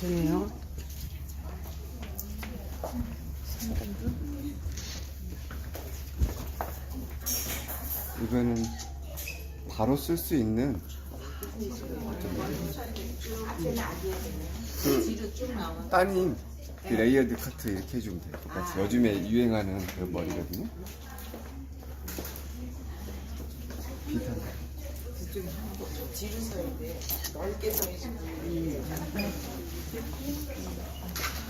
죄송해요. 이거는 바로 쓸 수 있는 그 따님 그 레이어드 커트 이렇게 해주면 돼요. 똑같이 요즘에 유행하는 그런 머리거든요. 비슷한 뒤로 서야 돼. 넓게 서야지.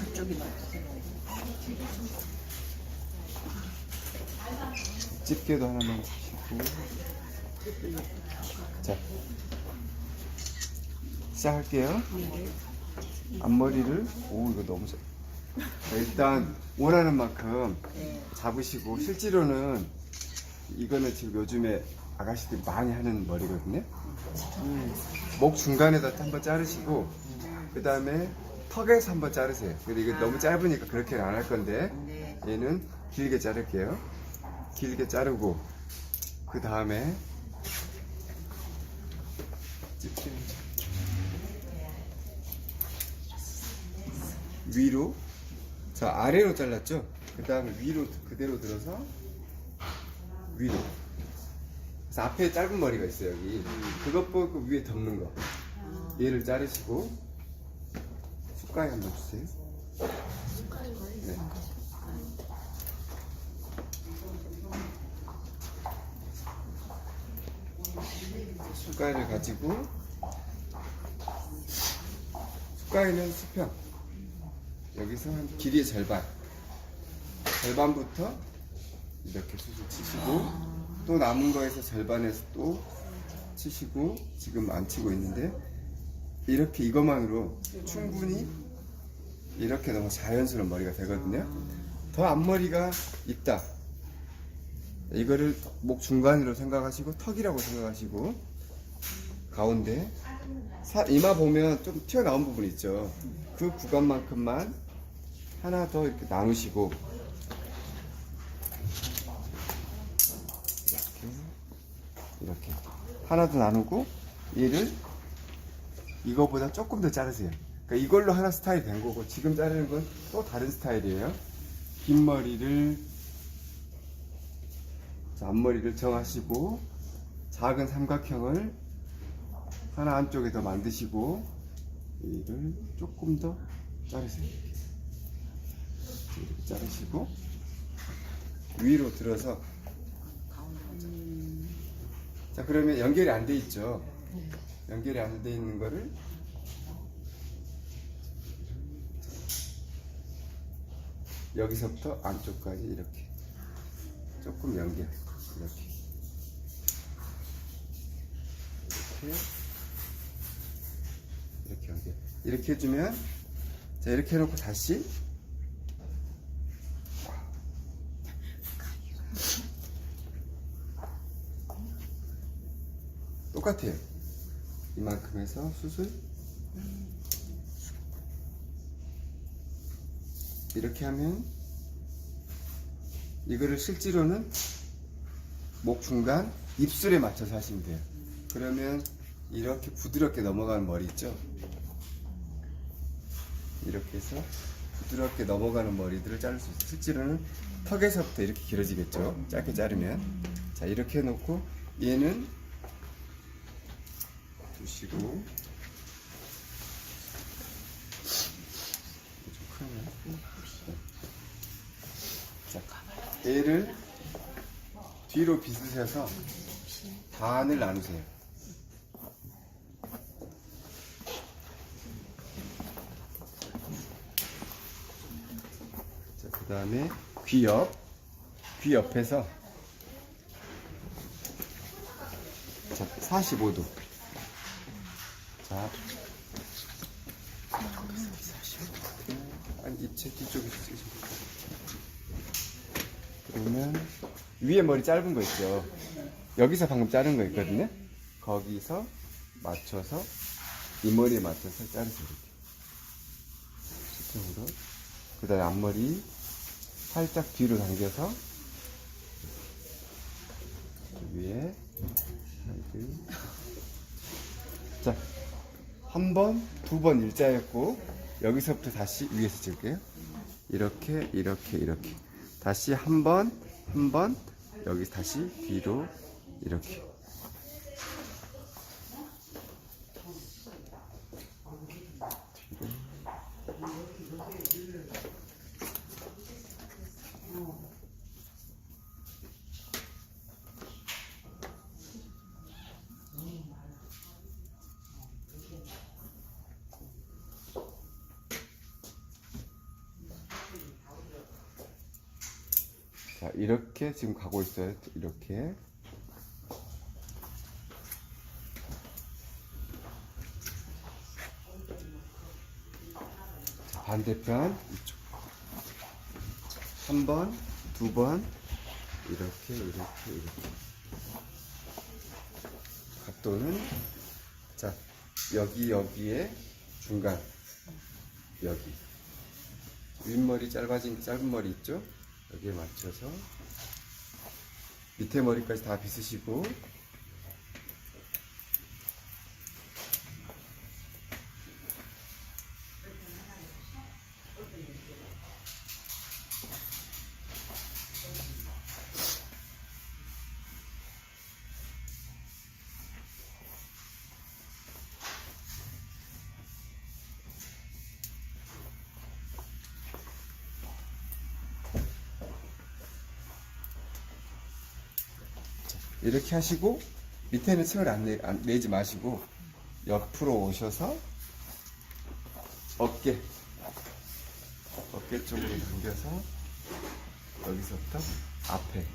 그쪽이 넓게. 집게도 하나만 주시고 자 시작할게요 앞머리를 오 이거 너무 잘 자, 일단 원하는 만큼 잡으시고 실제로는 이거는 지금 요즘에 아가씨들이 많이 하는 머리거든요 음, 목 중간에다 한번 자르시고 그 다음에 턱에서 한번 자르세요. 근데 이거 너무 짧으니까 그렇게는 안 할 건데 네. 얘는 길게 자를게요. 길게 자르고 그 다음에 위로 자 아래로 잘랐죠? 그 다음에 위로 그대로 들어서 위로. 그래서 앞에 짧은 머리가 있어요 여기. 그것 보고 위에 덮는 거. 얘를 자르시고 숟가락 한번 주세요. 네. 숟가락을 가지고 숟가락에는 수평. 여기서 한 길이의 절반. 절반부터 이렇게 수술 치시고 또 남은 거에서 절반에서 또 치시고 지금 안 치고 있는데 이렇게 이것만으로 충분히 이렇게 너무 자연스러운 머리가 되거든요. 더 앞머리가 있다. 이거를 목 중간으로 생각하시고 턱이라고 생각하시고 가운데 사- 이마 보면 좀 튀어나온 부분 있죠. 그 구간만큼만 하나 더 이렇게 나누시고 이렇게 이렇게 하나 더 나누고 얘를 이거보다 조금 더 자르세요 그러니까 이걸로 하나 스타일이 된 거고 지금 자르는 건 또 다른 스타일이에요 긴 머리를 자, 앞머리를 정하시고 작은 삼각형을 하나 안쪽에 더 만드시고 이를 조금 더 자르세요. 이렇게 자르시고 위로 들어서 자 그러면 연결이 안 돼 있죠. 연결이 안 돼 있는 거를 여기서부터 안쪽까지 이렇게 조금 연결 이렇게. 이렇게. 이렇게 연결 이렇게 해주면 자 이렇게 해놓고 다시. 똑같아요. 이만큼 해서 수술 이렇게 하면 이거를 실제로는 목 중간 입술에 맞춰서 하시면 돼요. 그러면 이렇게 부드럽게 넘어가는 머리 있죠? 이렇게 해서 부드럽게 넘어가는 머리들을 자를 수 있어요. 실제로는 턱에서부터 이렇게 길어지겠죠? 짧게 자르면. 자, 이렇게 해놓고 얘는 두시고 좀 크네. 자, 얘를 뒤로 빗으셔서 반을 나누세요. 자, 그 다음에 귀 옆, 귀 옆에서 자, 45도. 자, 45도. 아니, 입체 뒤쪽에 있으시 고. 그러면 위에 머리 짧은 거 있죠. 여기서 방금 자른 거 있거든요. 거기서 맞춰서 이 머리에 맞춰서 자르세요. 이렇게. 수평으로. 그 다음에 앞머리 살짝 뒤로 당겨서 위에. 자, 한 번, 두 번 일자였고 여기서부터 다시 위에서 찍을게요. 이렇게 이렇게 이렇게 다시 한 번 한 번 여기 다시 뒤로 이렇게 자 이렇게 지금 가고 있어요. 이렇게. 자, 반대편 이쪽 한 번, 두 번. 이렇게 이렇게 이렇게. 각도는 자 여기 여기에 중간. 여기. 윗머리 짧아진 짧은 머리 있죠? 여기에 맞춰서 밑에 머리까지 다 빗으시고 이렇게 하시고 밑에는 층을 안, 내, 안 내지 마시고 옆으로 오셔서 어깨 어깨 쪽으로 당겨서 여기서부터 앞에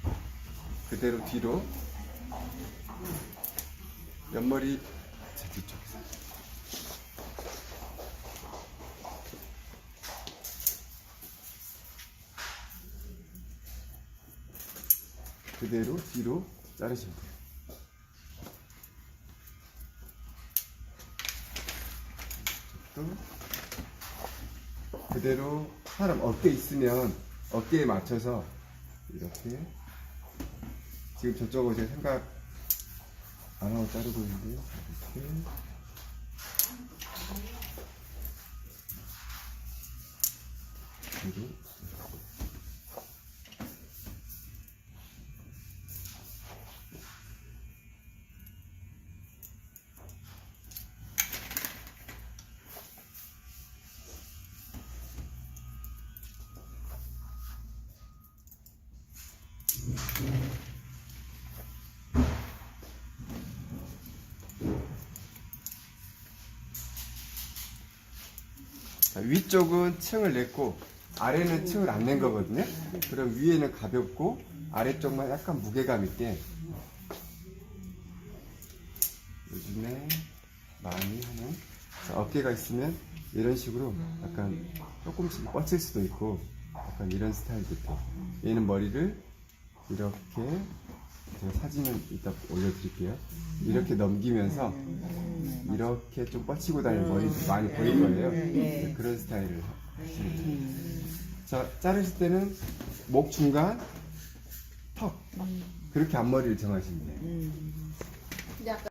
그대로 뒤로 옆머리 제 뒤쪽에서. 그대로 뒤로 자르시면 돼요. 또 그대로 사람 어깨 있으면 어깨에 맞춰서 이렇게 지금 저쪽으로 제가 생각 안 하고 자르고 있는데요. 이렇게 위쪽은 층을 냈고 아래는 층을 안 낸 거거든요. 그럼 위에는 가볍고 아래쪽만 약간 무게감 있게 요즘에 많이 하는 자, 어깨가 있으면 이런 식으로 약간 조금씩 뻗칠 수도 있고 약간 이런 스타일도 있고 얘는 머리를 이렇게 제가 사진을 이따 올려드릴게요. 이렇게 넘기면서 이렇게 좀 뻗치고 다니는 머리 많이 보일 거예요. 네, 그런 스타일을 하시면 돼요. 자, 자르실 때는 목 중간, 턱. 그렇게 앞머리를 정하시면 돼요. 근데 아까